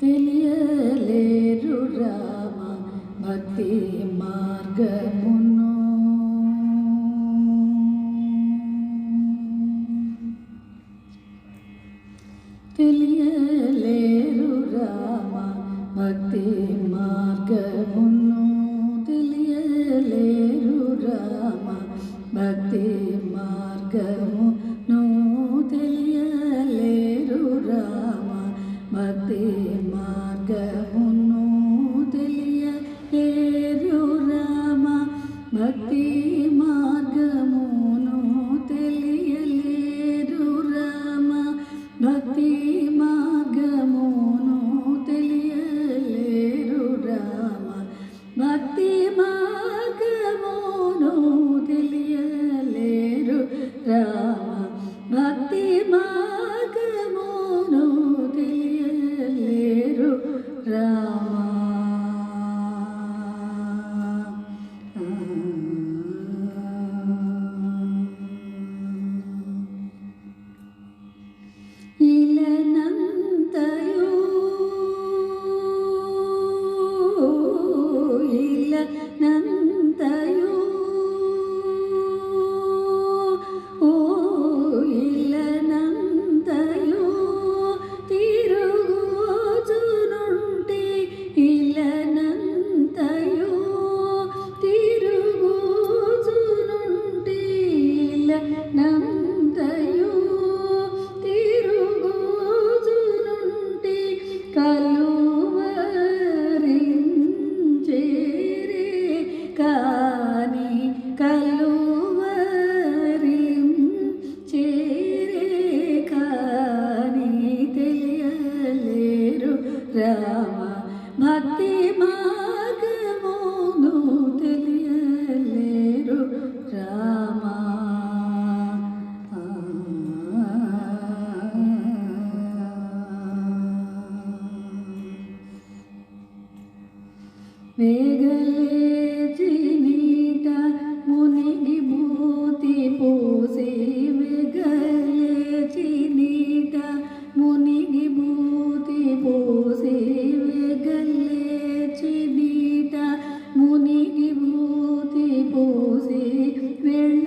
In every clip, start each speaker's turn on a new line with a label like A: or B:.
A: తెలియలేరు రామ భక్తి మార్గమును తెలియలేరు రామ భక్తి మార్గమును తెలియలేరు రామ భక్తి మార్గము my Love. మునిగి భూతి పోసి వెగలేచిదీట మునిగి భూతి పోసి వెళ్ళ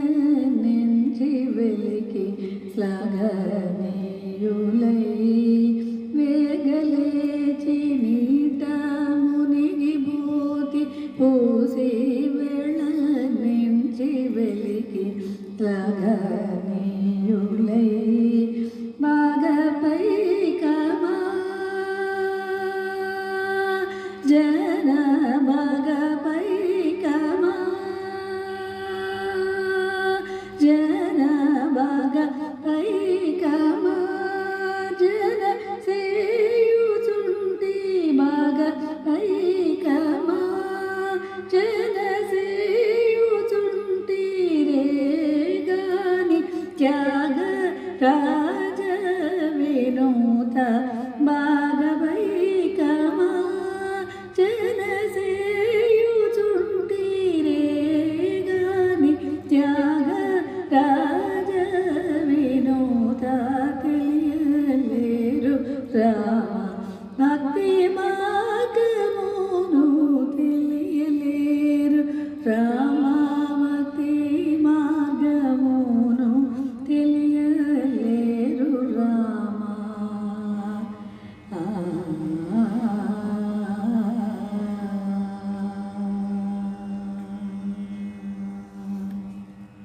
A: నెంచి వెలికి స్లగనీయులై వేగలేచి నీట మునిగి భూతి పోసి వెళ్ళ నెంచి వెలికి స్లగ त्याग